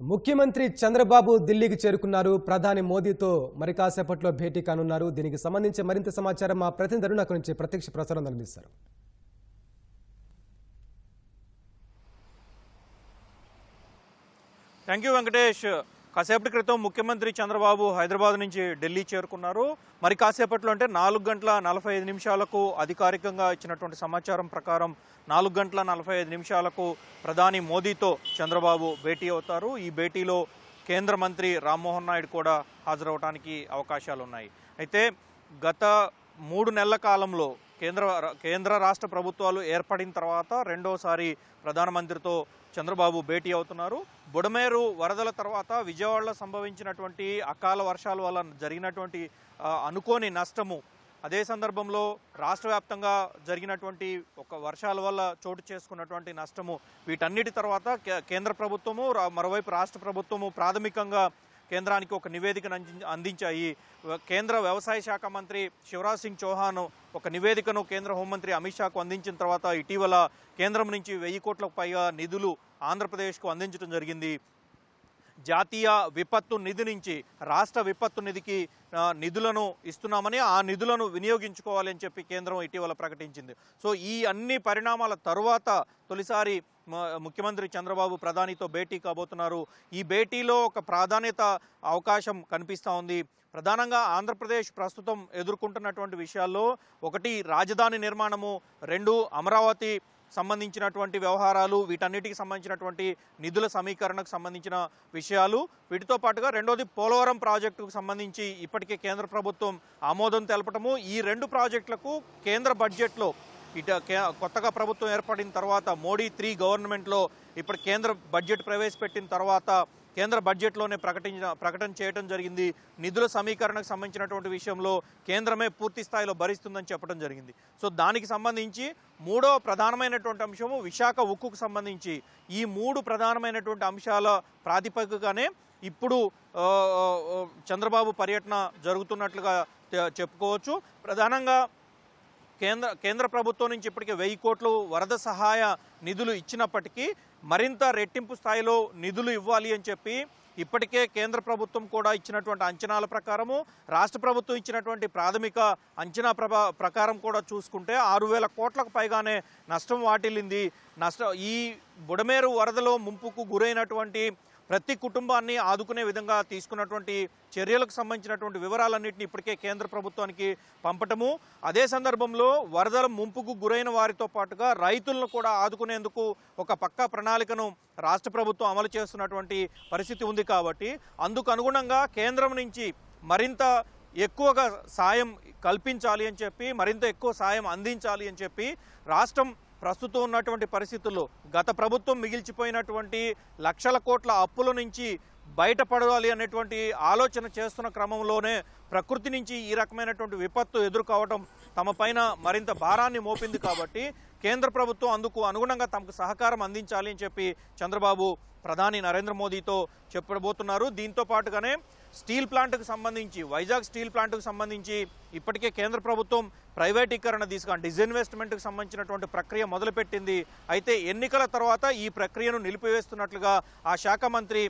ముఖ్యమంత్రి చంద్రబాబు ఢిల్లీకి చేరుకున్నారు. ప్రధాని మోదీతో మరి కాసేపట్లో భేటీ కానున్నారు. దీనికి సంబంధించి మరింత సమాచారం మా ప్రతినిధులు నాకు నుంచి ప్రత్యక్ష ప్రసారం అందిస్తారు థ్యాంక్ యూ వెంకటేష్ కాసేపటి క్రితం ముఖ్యమంత్రి చంద్రబాబు హైదరాబాద్ నుంచి ఢిల్లీ చేరుకున్నారు. మరి కాసేపట్లో అంటే నాలుగు గంటల నలభై ఐదు నిమిషాలకు అధికారికంగా ఇచ్చినటువంటి సమాచారం ప్రకారం నాలుగు గంటల నలభై ఐదు నిమిషాలకు ప్రధాని మోదీతో చంద్రబాబు భేటీ అవుతారు. ఈ భేటీలో కేంద్ర మంత్రి రామ్మోహన్ నాయుడు కూడా హాజరవడానికి అవకాశాలు ఉన్నాయి. అయితే గత మూడు నెలల కాలంలో కేంద్ర కేంద్ర రాష్ట్ర ప్రభుత్వాలు ఏర్పడిన తర్వాత రెండోసారి ప్రధానమంత్రితో చంద్రబాబు భేటీ అవుతున్నారు. బుడమేరు వరదల తర్వాత విజయవాడలో సంభవించినటువంటి అకాల వర్షాల వల్ల జరిగినటువంటి అనుకోని నష్టము. అదే సందర్భంలో రాష్ట్ర వ్యాప్తంగా జరిగినటువంటి ఒక వర్షాల వల్ల చోటు చేసుకున్నటువంటి నష్టము. వీటన్నిటి తర్వాత కేంద్ర ప్రభుత్వము మరోవైపు రాష్ట్ర ప్రభుత్వము ప్రాథమికంగా కేంద్రానికి ఒక నివేదికను అంది- అందించాయి. కేంద్ర వ్యవసాయ శాఖ మంత్రి శివరాజ్ సింగ్ చౌహాన్ ఒక నివేదికను కేంద్ర హోంమంత్రి అమిత్ షాకు అందించిన తర్వాత ఇటీవల కేంద్రం నుంచి వెయ్యి కోట్లకు పైగా నిధులు ఆంధ్రప్రదేశ్కు అందించడం జరిగింది. జాతీయ విపత్తు నిధి నుంచి రాష్ట్ర విపత్తు నిధికి నిధులను ఇస్తున్నామని ఆ నిధులను వినియోగించుకోవాలని చెప్పి కేంద్రం ఇటీవల ప్రకటించింది. సో ఈ అన్ని పరిణామాల తరువాత తొలిసారి ముఖ్యమంత్రి చంద్రబాబు ప్రధానితో భేటీ కాబోతున్నారు. ఈ భేటీలో ఒక ప్రాధాన్యత అవకాశం కనిపిస్తూ ఉంది. ప్రధానంగా ఆంధ్రప్రదేశ్ ప్రస్తుతం ఎదుర్కొంటున్నటువంటి విషయాల్లో ఒకటి రాజధాని నిర్మాణము రెండు అమరావతి సంబంధించినటువంటి వ్యవహారాలు వీటన్నిటికి సంబంధించినటువంటి నిధుల సమీకరణకు సంబంధించిన విషయాలు. వీటితో పాటుగా రెండోది పోలవరం ప్రాజెక్టుకు సంబంధించి ఇప్పటికే కేంద్ర ప్రభుత్వం ఆమోదం తెలపటము. ఈ రెండు ప్రాజెక్టులకు కేంద్ర బడ్జెట్లో ఇట కే- కొత్తగా ప్రభుత్వం ఏర్పడిన తర్వాత మోడీ త్రీ గవర్నమెంట్లో ఇప్పుడు కేంద్ర బడ్జెట్ ప్రవేశపెట్టిన తర్వాత కేంద్ర బడ్జెట్లోనే ప్రకటించిన ప్రకటన చేయడం జరిగింది. నిధుల సమీకరణకు సంబంధించినటువంటి విషయంలో కేంద్రమే పూర్తి స్థాయిలో భరిస్తుందని చెప్పడం జరిగింది. సో దానికి సంబంధించి మూడో ప్రధానమైనటువంటి అంశము విశాఖ ఉక్కుకు సంబంధించి. ఈ మూడు ప్రధానమైనటువంటి అంశాల ప్రాతిపదికగానే ఇప్పుడు చంద్రబాబు పర్యటన జరుగుతున్నట్లుగా చెప్పుకోవచ్చు. ప్రధానంగా కేంద్ర కేంద్ర ప్రభుత్వం నుంచి ఇప్పటికే వెయ్యి కోట్లు వరద సహాయ నిధులు ఇచ్చినప్పటికీ మరింత రెట్టింపు స్థాయిలో నిధులు ఇవ్వాలి అని చెప్పి ఇప్పటికే కేంద్ర ప్రభుత్వం కూడా ఇచ్చినటువంటి అంచనాల ప్రకారము రాష్ట్ర ప్రభుత్వం ఇచ్చినటువంటి ప్రాథమిక అంచనా ప్రకారం కూడా చూసుకుంటే ఆరు వేల కోట్లకు పైగానే నష్టం వాటిల్లింది. నష్టం ఈ బుడమేరు వరదలో ముంపుకు గురైనటువంటి ప్రతి కుటుంబాన్ని ఆదుకునే విధంగా తీసుకున్నటువంటి చర్యలకు సంబంధించినటువంటి వివరాలన్నింటినీ ఇప్పటికే కేంద్ర ప్రభుత్వానికి పంపటము. అదే సందర్భంలో వరదల ముంపుకు గురైన వారితో పాటుగా రైతులను కూడా ఆదుకునేందుకు ఒక పక్కా ప్రణాళికను రాష్ట్ర ప్రభుత్వం అమలు చేస్తున్నటువంటి పరిస్థితి ఉంది కాబట్టి అందుకు అనుగుణంగా కేంద్రం నుంచి మరింత ఎక్కువగా సాయం కల్పించాలి అని చెప్పి మరింత ఎక్కువ సాయం అందించాలి అని చెప్పి రాష్ట్రం ప్రస్తుతం ఉన్నటువంటి పరిస్థితుల్లో గత ప్రభుత్వం మిగిల్చిపోయినటువంటి లక్షల కోట్ల అప్పుల నుంచి బయటపడాలి అనేటువంటి ఆలోచన చేస్తున్న క్రమంలోనే ప్రకృతి నుంచి ఈ రకమైనటువంటి విపత్తు ఎదుర్కోవడం తమ పైన మరింత భారాన్ని మోపింది కాబట్టి కేంద్ర ప్రభుత్వం అందుకు అనుగుణంగా తమకు సహకారం అందించాలి అని చెప్పి చంద్రబాబు ప్రధాని నరేంద్ర మోదీతో చెప్పబోతున్నారు. దీంతో పాటుగానే స్టీల్ ప్లాంట్కు సంబంధించి వైజాగ్ స్టీల్ ప్లాంట్కు సంబంధించి ఇప్పటికే కేంద్ర ప్రభుత్వం ప్రైవేటీకరణ తీసుకొని డిజిన్వెస్ట్మెంట్కు సంబంధించినటువంటి ప్రక్రియ మొదలుపెట్టింది. అయితే ఎన్నికల తర్వాత ఈ ప్రక్రియను నిలిపివేస్తున్నట్లుగా ఆ శాఖ మంత్రి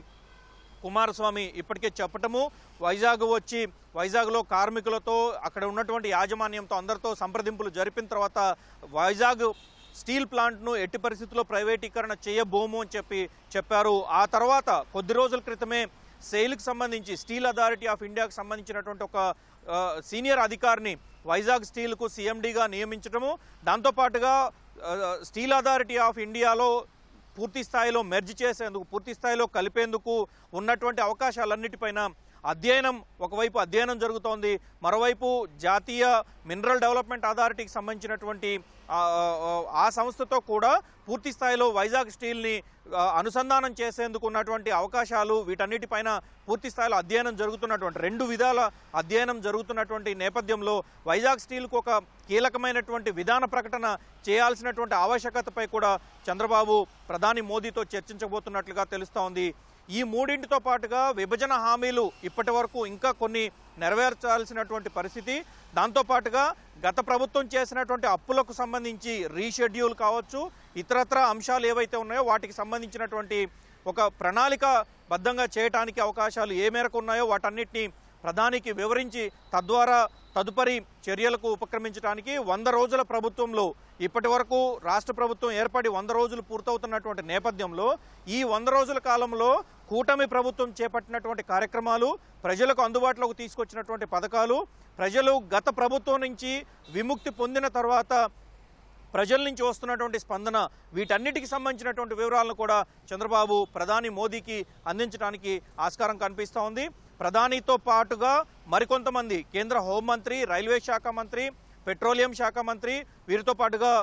కుమారస్వామి ఇప్పటికే చెప్పటము. వైజాగ్ వచ్చి వైజాగ్లో కార్మికులతో అక్కడ ఉన్నటువంటి యాజమాన్యంతో అందరితో సంప్రదింపులు జరిపిన తర్వాత వైజాగ్ స్టీల్ ప్లాంట్ను ఎట్టి పరిస్థితుల్లో ప్రైవేటీకరణ చేయబోము అని చెప్పి చెప్పారు. ఆ తర్వాత కొద్ది రోజుల క్రితమే సెయిల్కి సంబంధించి స్టీల్ అథారిటీ ఆఫ్ ఇండియాకు సంబంధించినటువంటి ఒక సీనియర్ అధికారిని వైజాగ్ స్టీల్కు సీఎండీగా నియమించడము దాంతోపాటుగా స్టీల్ అథారిటీ ఆఫ్ ఇండియాలో పూర్తి స్థాయిలో మెర్జ్ చేసేందుకు పూర్తి స్థాయిలో కలిపేందుకు ఉన్నటువంటి అవకాశాలన్నిటిపైన అధ్యయనం ఒకవైపు అధ్యయనం జరుగుతోంది. మరోవైపు జాతీయ మినరల్ డెవలప్మెంట్ అథారిటీకి సంబంధించినటువంటి ఆ, సంస్థతో కూడా పూర్తి స్థాయిలో వైజాగ్ స్టీల్ని అనుసంధానం చేసేందుకు ఉన్నటువంటి అవకాశాలు వీటన్నిటిపైన పూర్తి స్థాయిలో అధ్యయనం జరుగుతున్నటువంటి రెండు విధాల అధ్యయనం జరుగుతున్నటువంటి నేపథ్యంలో వైజాగ్ స్టీల్కు ఒక కీలకమైనటువంటి విధాన ప్రకటన చేయాల్సినటువంటి ఆవశ్యకతపై కూడా చంద్రబాబు ప్రధాని మోదీతో చర్చించబోతున్నట్లుగా తెలుస్తోంది. ఈ మూడింటితో పాటుగా విభజన హామీలు ఇప్పటి వరకు ఇంకా కొన్ని నెరవేర్చాల్సినటువంటి పరిస్థితి. దాంతోపాటుగా గత ప్రభుత్వం చేసినటువంటి అప్పులకు సంబంధించి రీషెడ్యూల్ కావచ్చు ఇతరత్ర అంశాలు ఏవైతే ఉన్నాయో వాటికి సంబంధించినటువంటి ఒక ప్రణాళిక బద్ధంగా చేయటానికి అవకాశాలు ఏ మేరకు ఉన్నాయో వాటన్నిటిని ప్రధానికి వివరించి తద్వారా తదుపరి చర్యలకు ఉపక్రమించడానికి వంద రోజుల ప్రభుత్వంలో ఇప్పటి వరకు రాష్ట్ర ప్రభుత్వం ఏర్పడి వంద రోజులు పూర్తవుతున్నటువంటి నేపథ్యంలో ఈ వంద రోజుల కాలంలో కూటమి ప్రభుత్వం చేపట్టినటువంటి కార్యక్రమాలు ప్రజలకు అందుబాటులోకి తీసుకొచ్చినటువంటి పథకాలు ప్రజలు గత ప్రభుత్వం నుంచి విముక్తి పొందిన తర్వాత ప్రజల నుంచి వస్తున్నటువంటి స్పందన వీటన్నిటికి సంబంధించినటువంటి వివరాలను కూడా చంద్రబాబు ప్రధాని మోదీకి అందించడానికి ఆస్కారం కనిపిస్తూ ఉంది. ప్రధానితో పాటుగా మరికొంతమంది కేంద్ర హోంమంత్రి రైల్వే శాఖ మంత్రి పెట్రోలియం శాఖ మంత్రి వీరితో పాటుగా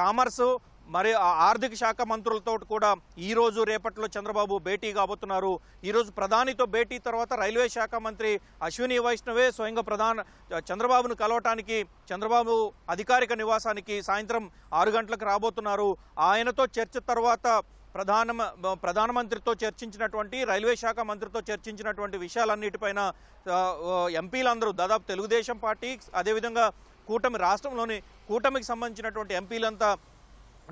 కామర్సు మరి ఆర్థిక శాఖ మంత్రులతో కూడా ఈ రోజు రేపట్లో చంద్రబాబు భేటీ కాబోతున్నారు. ఈరోజు ప్రధానితో భేటీ తర్వాత రైల్వే శాఖ మంత్రి అశ్విని వైష్ణవే స్వయంగా ప్రధాన చంద్రబాబును కలవటానికి చంద్రబాబు అధికారిక నివాసానికి సాయంత్రం ఆరు గంటలకు రాబోతున్నారు. ఆయనతో చర్చ తర్వాత ప్రధాన ప్రధానమంత్రితో చర్చించినటువంటి రైల్వే శాఖ మంత్రితో చర్చించినటువంటి విషయాలన్నిటిపైన ఎంపీలందరూ దాదాపు తెలుగుదేశం పార్టీ అదేవిధంగా కూటమి రాష్ట్రంలోని కూటమికి సంబంధించినటువంటి ఎంపీలంతా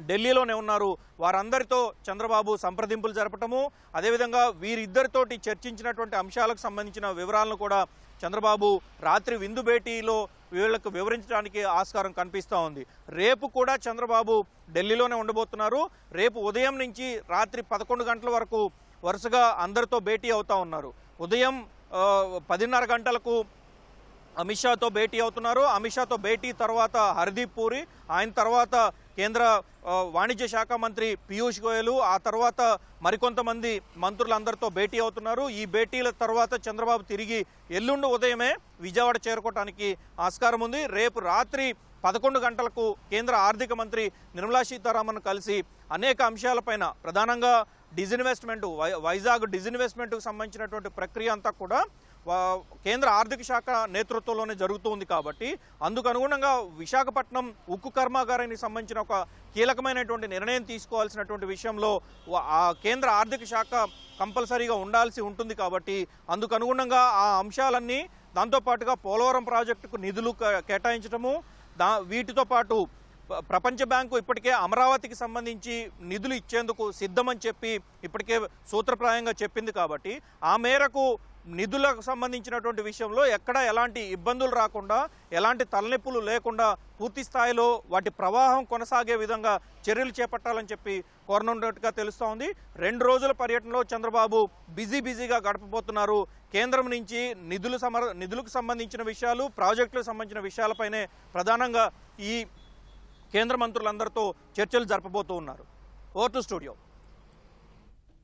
ఢిల్లీలోనే ఉన్నారు. వారందరితో చంద్రబాబు సంప్రదింపులు జరపటము అదేవిధంగా వీరిద్దరితోటి చర్చించినటువంటి అంశాలకు సంబంధించిన వివరాలను కూడా చంద్రబాబు రాత్రి విందు భేటీలో వీళ్ళకు వివరించడానికి ఆస్కారం కనిపిస్తూ ఉంది. రేపు కూడా చంద్రబాబు ఢిల్లీలోనే ఉండబోతున్నారు. రేపు ఉదయం నుంచి రాత్రి పదకొండు గంటల వరకు వరుసగా అందరితో భేటీ అవుతా ఉన్నారు. ఉదయం పదిన్నర గంటలకు అమిత్ షాతో భేటీ అవుతున్నారు. అమిత్ షాతో భేటీ తర్వాత హర్దీప్ పూరి ఆయన తర్వాత కేంద్ర వాణిజ్య శాఖ మంత్రి పీయూష్ గోయల్ ఆ తర్వాత మరికొంతమంది మంత్రులందరితో భేటీ అవుతున్నారు. ఈ భేటీల తర్వాత చంద్రబాబు తిరిగి ఎల్లుండి ఉదయమే విజయవాడ చేరుకోవడానికి ఆస్కారం ఉంది. రేపు రాత్రి పదకొండు గంటలకు కేంద్ర ఆర్థిక మంత్రి నిర్మలా సీతారామన్ కలిసి అనేక అంశాలపైన ప్రధానంగా డిజిన్వెస్ట్మెంట్ వై- వైజాగ్ డిజిన్వెస్ట్మెంట్కు సంబంధించినటువంటి ప్రక్రియ అంతా కూడా కేంద్ర ఆర్థిక శాఖ నేతృత్వంలోనే జరుగుతుంది కాబట్టి అందుకు అనుగుణంగా విశాఖపట్నం ఉక్కు కర్మాగారానికి సంబంధించిన ఒక కీలకమైనటువంటి నిర్ణయం తీసుకోవాల్సినటువంటి విషయంలో ఆ కేంద్ర ఆర్థిక శాఖ కంపల్సరీగా ఉండాల్సి ఉంటుంది కాబట్టి అందుకు అనుగుణంగా ఆ అంశాలన్నీ దాంతోపాటుగా పోలవరం ప్రాజెక్టుకు నిధులు కేటాయించడము దా వీటితో పాటు ప్రపంచ బ్యాంకు ఇప్పటికే అమరావతికి సంబంధించి నిధులు ఇచ్చేందుకు సిద్ధమని చెప్పి ఇప్పటికే సూత్రప్రాయంగా చెప్పింది కాబట్టి ఆ మేరకు నిధులకు సంబంధించినటువంటి విషయంలో ఎక్కడ ఎలాంటి ఇబ్బందులు రాకుండా ఎలాంటి తలనొప్పులు లేకుండా పూర్తి స్థాయిలో వాటి ప్రవాహం కొనసాగే విధంగా చర్యలు చేపట్టాలని చెప్పి కోరనున్నట్టుగా తెలుస్తూ ఉంది. రెండు రోజుల పర్యటనలో చంద్రబాబు బిజీ బిజీగా గడపబోతున్నారు. కేంద్రం నుంచి నిధులు సమర నిధులకు సంబంధించిన విషయాలు ప్రాజెక్టులకు సంబంధించిన విషయాలపైనే ప్రధానంగా ఈ కేంద్ర మంత్రులందరితో చర్చలు జరపబోతూ ఉన్నారు. Over to studio.